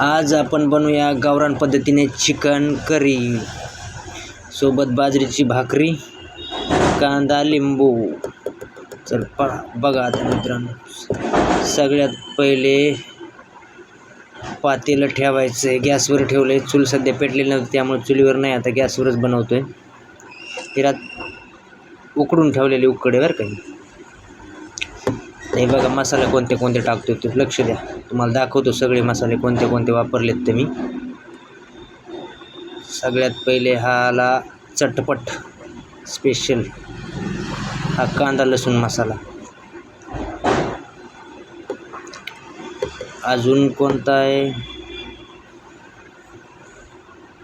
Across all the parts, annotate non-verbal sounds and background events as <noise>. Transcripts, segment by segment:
आज आपण बनवूया गावरान पद्धतीने चिकन करी. सोबत बाजरीची भाकरी कांदा लिंबू. चल पा बघा आता मित्रांनो. सगळ्यात पहिले पातेलं ठेवायचं आहे गॅसवर ठेवलं आहे चूल सध्या पेटलेली नव्हती त्यामुळे चुलीवर नाही आता गॅसवरच बनवतो आहे त्यात उकडून ठेवलेले उकडे बरं काही हे. बघा मसाले कोणते कोणते टाकतो ते लक्ष द्या. तुम्हाला दाखवतो सगळे मसाले कोणते कोणते वापरलेत ते मी. सगळ्यात पहिले हा आला चटपट स्पेशल हा कांदा लसूण मसाला. अजून कोणता आहे?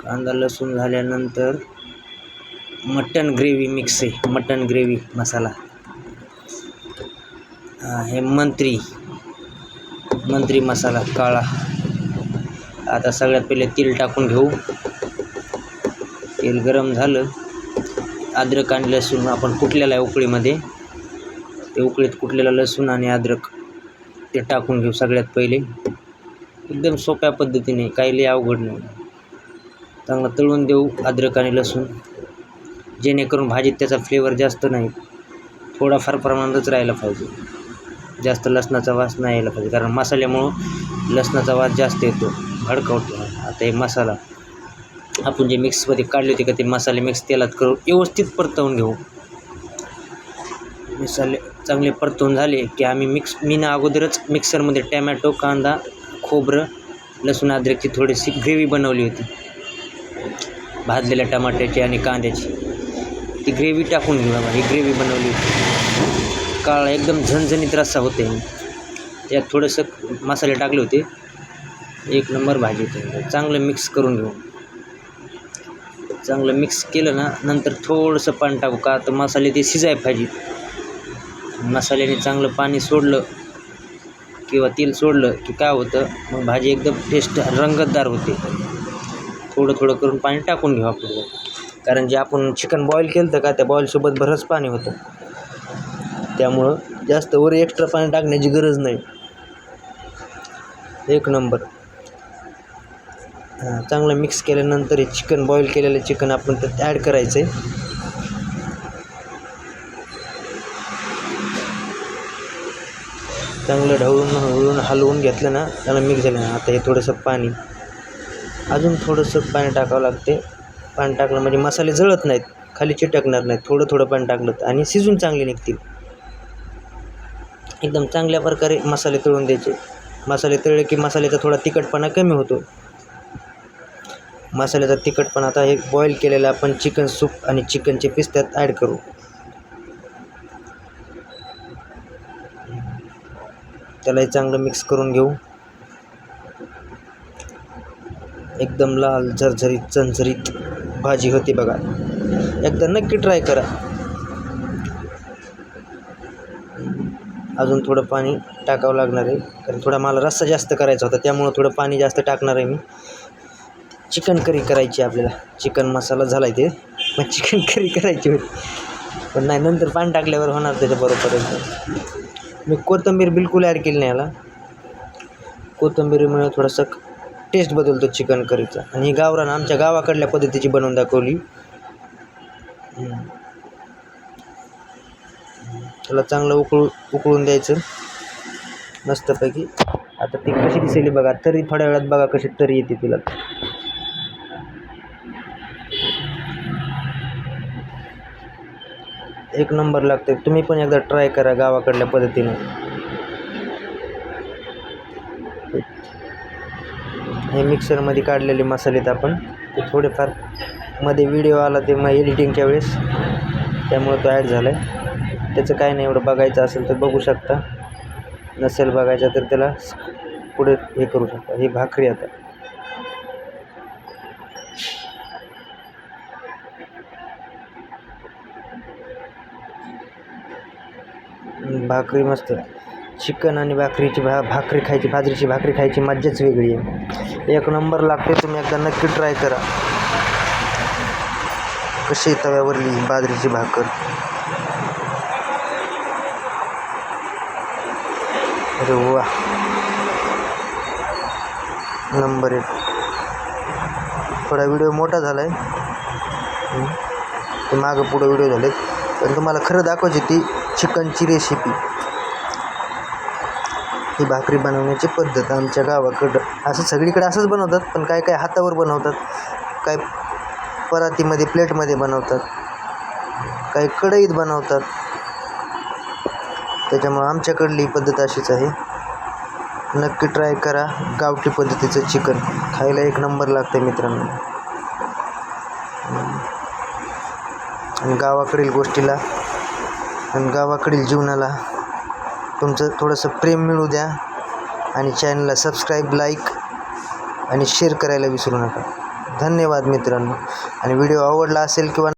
कांदा लसूण झाल्यानंतर मटन ग्रेव्ही मिक्स आहे मटन ग्रेव्ही मसाला. हे मंत्री. मंत्री मसाला काळा. आता सगळ्यात पहिले तेल टाकून घेऊ. तेल गरम झालं. अद्रक आणि लसूण आपण कुठल्याला आहे उकळीमध्ये. ते उकळीत कुठलेला लसूण आणि अद्रक ते टाकून घेऊ सगळ्यात पहिले. एकदम सोप्या पद्धतीने काही लई अवघड नाही. चांगलं तळून देऊ अद्रक आणि लसूण. जेणेकरून भाजीत त्याचा फ्लेवर जास्त नाही. थोडाफार प्रमाणातच राहायला पाहिजे. जास्त लसणाचा वास नाही यायला पाहिजे. कारण मसाल्यामुळं लसणाचा वास जास्त येतो भडकावतो. आता हे मसाला आपण जे मिक्समध्ये काढले होते का ते मसाले मिक्स तेलात करून व्यवस्थित परतवून घेऊ. मसाले चांगले परतवून झाले की आम्ही मिक्स मी ना अगोदरच मिक्सरमध्ये टॅमॅटो कांदा खोबरं लसूण अद्रकची थोडीशी ग्रेव्ही बनवली होती. भाजलेल्या टमाट्याची आणि कांद्याची. ती ग्रेव्ही टाकून घेऊ आम्हाला. ही ग्रेव्ही बनवली होती. काळा एकदम झणझणीत रस्सा होते. त्यात थोडंसं मसाले टाकले होते. एक नंबर भाजी होते. चांगलं मिक्स करून घेऊ. चांगलं मिक्स केलं ना नंतर थोडंसं पाणी टाकू का तर मसाले ते शिजायला पाहिजे. मसाल्याने चांगलं पाणी सोडलं किंवा तेल सोडलं की काय होतं मग भाजी एकदम टेस्ट रंगतदार होते. थोडं थोडं करून पाणी टाकून घेऊ आपण. कारण जे आपण चिकन बॉईल केलं तर का त्या बॉईलसोबत बरंच पाणी होतं. त्यामुळं जास्त वर एक्स्ट्रा पाणी टाकण्याची गरज नाही. एक नंबर हां चांगलं मिक्स केल्यानंतर हे चिकन बॉईल केलेलं चिकन आपण त्यात ॲड करायचं आहे चांगलं ढवळून हळून हलवून घेतलं ना त्याला मिक्स झालं ना आता हे थोडंसं पाणी. अजून थोडंसं पाणी टाकावं लागते. पाणी टाकलं म्हणजे मसाले जळत नाहीत खाली चिटकणार नाहीत थोडं थोडं पाणी टाकलं आणि शिजून चांगले निघतील. एकदम चांगल्या प्रकारे मसाले तळून द्यायचे. मसाले तळले की मसाल्याचा थोडा तिखटपणा कमी होतो. मसाल्याचा तिखटपणा आता हे बॉईल केलेलं आपण चिकन सूप आणि चिकनचे पीस त्यात ॲड करू. त्यालाही चांगलं मिक्स करून घेऊ. एकदम लाल झरझरीत चणझरीत भाजी होती बघा. एकदा नक्की ट्राय करा. अजून थोडं पाणी टाकावं लागणार आहे. कारण थोडा मला रस्सा जास्त करायचा होता त्यामुळं थोडं पाणी जास्त टाकणार आहे मी. चिकन करी करायची आपल्याला. चिकन मसाला झाला आहे ते. मग चिकन <laughs> करी करायची होती. पण नाही नंतर पाणी टाकल्यावर होणार त्याच्या बरोबर मी कोथिंबीर बिलकुल ॲड केली नाही याला. कोथिंबीरीमुळे थोडंसं टेस्ट बदलतो चिकन करीचा. आणि ही गावरान आमच्या गावाकडल्या पद्धतीची बनवून दाखवली. त्याला चांगलं उकळू उकळून द्यायचं. मस्तपैकी. आता ती कशी दिसेली बघा तरी थोड्या वेळात बघा कशी तरी येते तिला. एक नंबर लागते तुम्ही पण एकदा ट्राय करा गावाकडल्या पद्धतीने. हे मिक्सरमध्ये काढलेले मसाले आहेत आपण. ते थोडेफारमध्ये व्हिडिओ आला ते मग एडिटिंगच्या वेळेस. त्यामुळे तो ॲड झाला आहे त्याचं काय नाही एवढं बघायचं असेल तर बघू शकता. नसेल बघायचं तर त्याला पुढे हे करू शकता. ही भाकरी आता. भाकरी मस्त. चिकन आणि भाकरीची भा भाकरी खायची बाजरीची भाकरी खायची मज्जाच वेगळी आहे. एक नंबर लागते तुम्ही एकदा नक्की ट्राय करा. कशी तव्यावरली बाजरीची भाकर. अरे वा नंबर एक. थोडा व्हिडिओ मोठा झाला आहे ते मागं पुढं व्हिडिओ झाले पण तुम्हाला खरं दाखवायची ती चिकनची रेसिपी ही भाकरी बनवण्याची पद्धत आमच्या गावाकडं. असं सगळीकडे असंच बनवतात पण काय काय हातावर बनवतात काय परातीमध्ये प्लेटमध्ये बनवतात काही कढईत बनवतात त्याच्यामुळं आमच्याकडली पद्धत अशीच आहे. नक्की ट्राय करा. गावठी पद्धतीचं चिकन खायला एक नंबर लागतं मित्रांनो. आणि गावाकडील गोष्टीला आणि गावाकडील जीवनाला तुमचं थोडंसं प्रेम मिळू द्या. आणि चॅनलला सबस्क्राईब लाईक आणि शेअर करायला विसरू नका. धन्यवाद मित्रांनो. आणि व्हिडिओ आवडला असेल किंवा